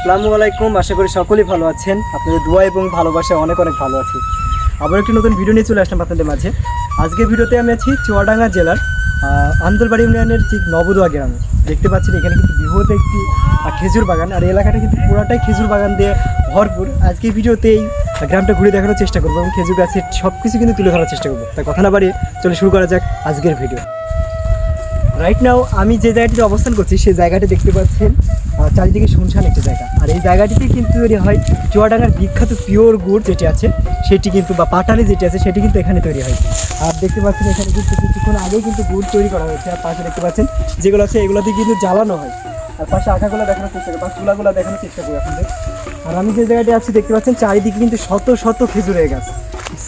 আসসালামু আলাইকুম, আশা করি সকলেই ভালো আছেন। আপনাদের দোয়া এবং ভালোবাসায় অনেক অনেক ভালো আছি। আবার একটি নতুন ভিডিও নিয়ে চলে আসলাম আপনাদের মাঝে। আজকের ভিডিওতে আমি আছি চুয়াডাঙ্গা জেলার আন্দোলবাড়ি ইউনিয়নের ঠিক নবদুয়া গ্রামে। দেখতে পাচ্ছেন এখানে কিন্তু বৃহৎ একটি খেজুর বাগান। আর এলাকাটা কিন্তু পুরাটাই খেজুর বাগান দিয়ে ভরপুর। আজকের ভিডিওতে এই গ্রামটা ঘুরে দেখানোর চেষ্টা করব এবং খেজুর গাছের সব কিছু কিন্তু তুলে ধরার চেষ্টা করব। তাই কথা না বাড়িয়ে চলে শুরু করা যাক আজকের ভিডিও রাইট নাও আমি যে জায়গাটিতে অবস্থান করছি, সেই জায়গাটি দেখতে পাচ্ছেন। চারিদিকে শুনশান একটি জায়গা। আর এই জায়গাটিতে কিন্তু তৈরি হয় চুয়াডাঙ্গার বিখ্যাত পিওর গুড় যেটি আছে, সেটি কিন্তু, বা পাটালি যেটি আছে, সেটি কিন্তু এখানে তৈরি হয়। আর দেখতে পাচ্ছেন এখানে কিন্তু কিছুক্ষণ আগেই কিন্তু গুড় তৈরি করা হয়েছে। আর পাশে দেখতে পাচ্ছেন, যেগুলো আছে, এগুলোতে কিন্তু জ্বালানো হয়। আর পাশে আঁকাগুলো দেখানোর চেষ্টা করি বা চুলাগুলো দেখানোর চেষ্টা করি আপনাদের। আর আমি যে জায়গাটি আছি, দেখতে পাচ্ছেন, চারিদিকে কিন্তু শত শত খেজুরের গাছ।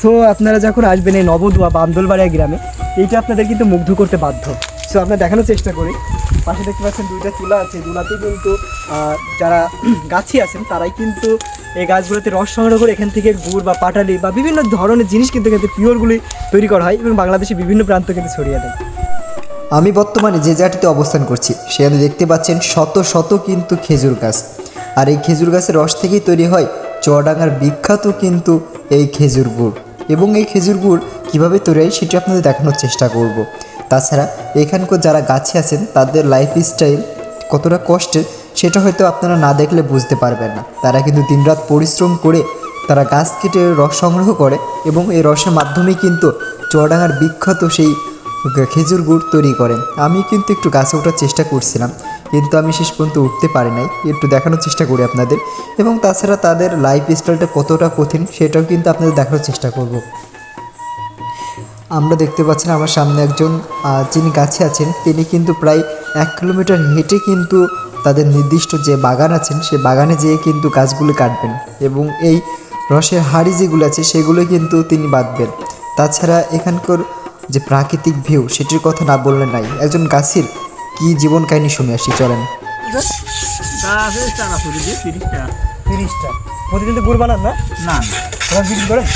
সো আপনারা যখন আসবেন এই নবদুয়া বা আন্দোলবাড়িয়া গ্রামে, এইটা আপনাদের কিন্তু মুগ্ধ করতে বাধ্য। সো আমরা দেখানোর চেষ্টা করি। পাশে দেখতে পাচ্ছেন দুইটা চুলা আছে। চুলাতে কিন্তু যারা গাছি আছেন, তারাই কিন্তু এই গাছগুলোতে রস সংগ্রহ করে এখান থেকে গুড় বা পাটালি বা বিভিন্ন ধরনের জিনিস কিন্তু এখান থেকে পিওরগুলি তৈরি করা হয় এবং বাংলাদেশে বিভিন্ন প্রান্ত কিন্তু ছড়িয়ে দেয়। আমি বর্তমানে যে জায়গাটিতে অবস্থান করছি, সেখানে দেখতে পাচ্ছেন শত শত কিন্তু খেজুর গাছ। আর এই খেজুর গাছের রস থেকেই তৈরি হয় চুয়াডাঙ্গার বিখ্যাত কিন্তু এই খেজুর গুড়। এবং এই খেজুর গুড় কীভাবে তৈরি হয় সেটা আপনাদের দেখানোর চেষ্টা করব। তাছাড়া এখানকার যারা গাছে আছেন, তাদের লাইফ স্টাইল কতটা কষ্টের সেটা হয়তো আপনারা না দেখলে বুঝতে পারবেন না। তারা কিন্তু দিনরাত পরিশ্রম করে তারা গাছ কেটে রস সংগ্রহ করে এবং এই রসের মাধ্যমেই কিন্তু চুয়াডাঙ্গার বিখ্যাত সেই খেজুর গুড় তৈরি করেন। আমি কিন্তু একটু গাছে ওঠার চেষ্টা করছিলাম, কিন্তু আমি শেষ পর্যন্ত উঠতে পারি নাই। একটু দেখানোর চেষ্টা করি আপনাদের। এবং তাছাড়া তাদের লাইফ স্টাইলটা কতটা কঠিন, সেটাও কিন্তু আপনাদের দেখানোর চেষ্টা করব। আমরা দেখতে পাচ্ছেন আমার সামনে একজন যিনি গাছে আছেন তিনি কিন্তু প্রায় এক কিলোমিটার হেঁটে কিন্তু তাদের নির্দিষ্ট যে বাগান আছেন সে বাগানে যেয়ে কিন্তু গাছগুলো কাটবেন এবং এই রসের হাড়ি যেগুলো আছে সেগুলো কিন্তু তিনি বাঁধবেন। তাছাড়া এখানকার যে প্রাকৃতিক ভিউ সেটির কথা না বললে নাই। একজন গাছের কি জীবন কাহিনী শুনে আসি চলেন। তিরিশটা। প্রতিদিন তো গুড় বানান না? না বিক্রি করেন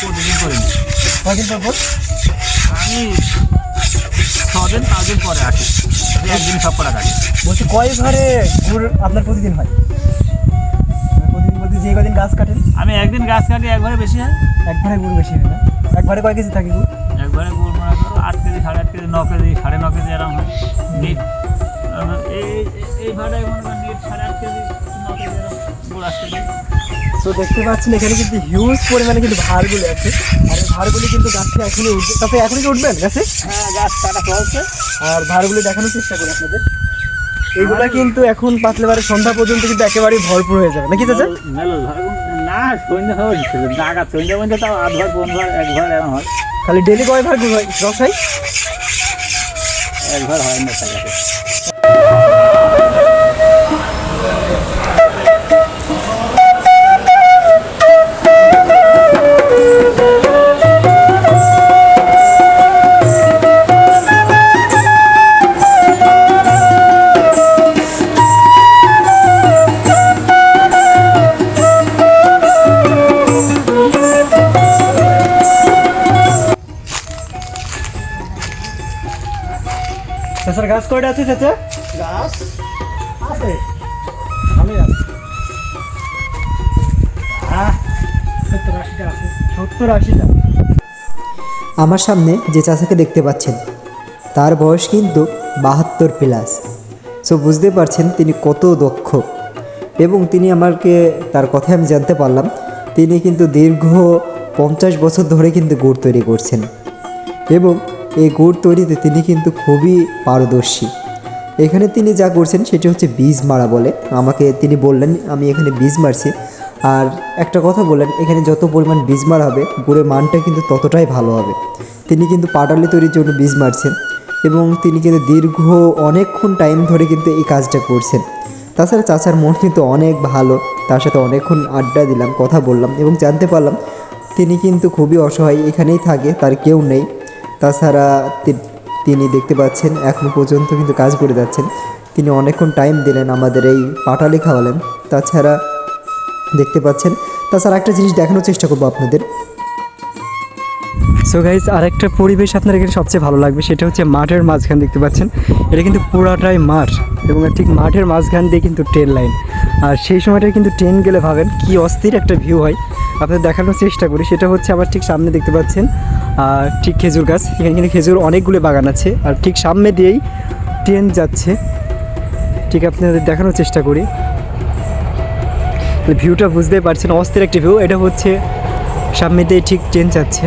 প্রতিদিন করিনি কদিন পর পর আমি ছদিন পাঁচ দিন পরে আসি। একদিন সব করা কাটি বলছি কয় ঘরে গুড় আপনার প্রতিদিন হয়? প্রতিদিন বলতে যে কদিন গাছ কাটেন? আমি একদিন গাছ কাটি একবারে বেশি হয়। এক ঘরে গুড় বেশি হয় না? এক ঘরে কয় কেজি থাকে গুড়? একবারে গুড় মনে করো আট কেজি সাড়ে আট কেজি ন কেজি সাড়ে ন কেজি এরকম হয়। এই এই- ভাড়ায় মনে করেন নিট সাড়ে আট কেজি তো দেখতে পাচ্ছেন এখানে কিন্তু হিউজ পরিমাণে কিন্তু ভাড়গুলি আছে। আর এই ভাড়গুলি কিন্তু গাছে এখনই উঠবে। তাতে এখনই কি উঠবেন গাছে? হ্যাঁ গাছ কাটা চলছে। আর ভাড়গুলি দেখানোর চেষ্টা করি আপনাদের। এইগুলা কিন্তু এখন পাতলেবারে সন্ধ্যা পর্যন্ত কিন্তু একেবারেই ভরপুর হয়ে যাবে। নাকি চাচা? না সন্ধ্যা হবে নাগা সন্ধ্যা পর্যন্ত তাও আধ ঘর পনেরো ঘর এক ঘর এরকম হয়। খালি ডেলি কয় ভাড় গুড় হয়? রস হয় এক ঘর হয় না টাকাতে গাছ কয়টা আছে চাচা? গাছ আছে। ভালোই আছে। সত্তর আশিটা আছে। সত্তর আশিটা? আমার সামনে যে চাচাকে দেখতে পাচ্ছেন তার বয়স কিন্তু বাহাত্তর প্লাস। সো বুঝতে পারছেন তিনি কত দক্ষ। এবং তিনি আমাকে তার কথায় আমি জানতে পারলাম তিনি কিন্তু দীর্ঘ পঞ্চাশ বছর ধরে কিন্তু গুড় তৈরি করছেন। এবং এই গুড় তৈরিতে তিনি কিন্তু খুবই পারদর্শী। এখানে তিনি যা করছেন সেটি হচ্ছে বীজ মারা বলে। আমাকে তিনি বললেন, আমি এখানে বীজ মারছি। আর একটা কথা বললেন, এখানে যত পরিমাণ বীজ মারা হবে, গুড়ের মানটা কিন্তু ততটাই ভালো হবে। তিনি কিন্তু পাটালি তৈরির জন্য বীজ মারছেন এবং তিনি কিন্তু দীর্ঘ অনেকক্ষণ টাইম ধরে কিন্তু এই কাজটা করছেন। তাছাড়া চাচার মন কিন্তু অনেক ভালো, তার সাথে অনেকক্ষণ আড্ডা দিলাম, কথা বললাম এবং জানতে পারলাম তিনি কিন্তু খুবই অসহায়, এখানেই থাকে, তার কেউ নেই। তাছাড়া তিনি দেখতে পাচ্ছেন এখনও পর্যন্ত কিন্তু কাজ করে যাচ্ছেন। তিনি অনেকক্ষণ টাইম দিলেন আমাদের এই পাটালি খাওয়ালেন। তাছাড়া দেখতে পাচ্ছেন, তাছাড়া একটা জিনিস দেখানোর চেষ্টা করব আপনাদের। সো গাইজ আরেকটা পরিবেশ আপনার এখানে সবচেয়ে ভালো লাগবে, সেটা হচ্ছে মাঠের মাঝখান দেখতে পাচ্ছেন। এটা কিন্তু পুরাটাই মাঠ এবং ঠিক মাঠের মাঝখান দিয়ে কিন্তু ট্রেন লাইন আর সেই সময়টা কিন্তু ট্রেন গেলে ভাবেন কি অস্থির একটা ভিউ হয়। আপনাদের দেখানোর চেষ্টা করি, সেটা হচ্ছে আমার ঠিক সামনে দেখতে পাচ্ছেন আর ঠিক খেজুর গাছ। এখানে কিন্তু খেজুর অনেকগুলো বাগান আছে। আর ঠিক সামনে দিয়েই ট্রেন যাচ্ছে। ঠিক আপনাদের দেখানোর চেষ্টা করি। ভিউটা বুঝতে পারছেন, অস্থির একটি ভিউ। এটা হচ্ছে সামনে দিয়ে ঠিক ট্রেন যাচ্ছে।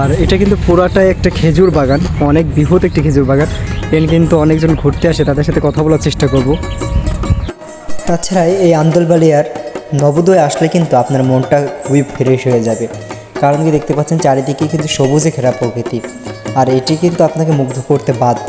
আর এটা কিন্তু পুরাটাই একটা খেজুর বাগান, অনেক বৃহৎ একটি খেজুর বাগান। এখানে কিন্তু অনেকজন ঘুরতে আসে, তাদের সাথে কথা বলার চেষ্টা করব। তাছাড়া এই আন্দোলবালিয়ার নবোদয় আসলে কিন্তু আপনার মনটা খুবই ফ্রেশ হয়ে যাবে। কারণ কি দেখতে পাচ্ছেন, চারিদিকে কিন্তু সবুজে ঘেরা প্রকৃতি। আর এটি কিন্তু আপনাকে মুগ্ধ করতে বাধ্য।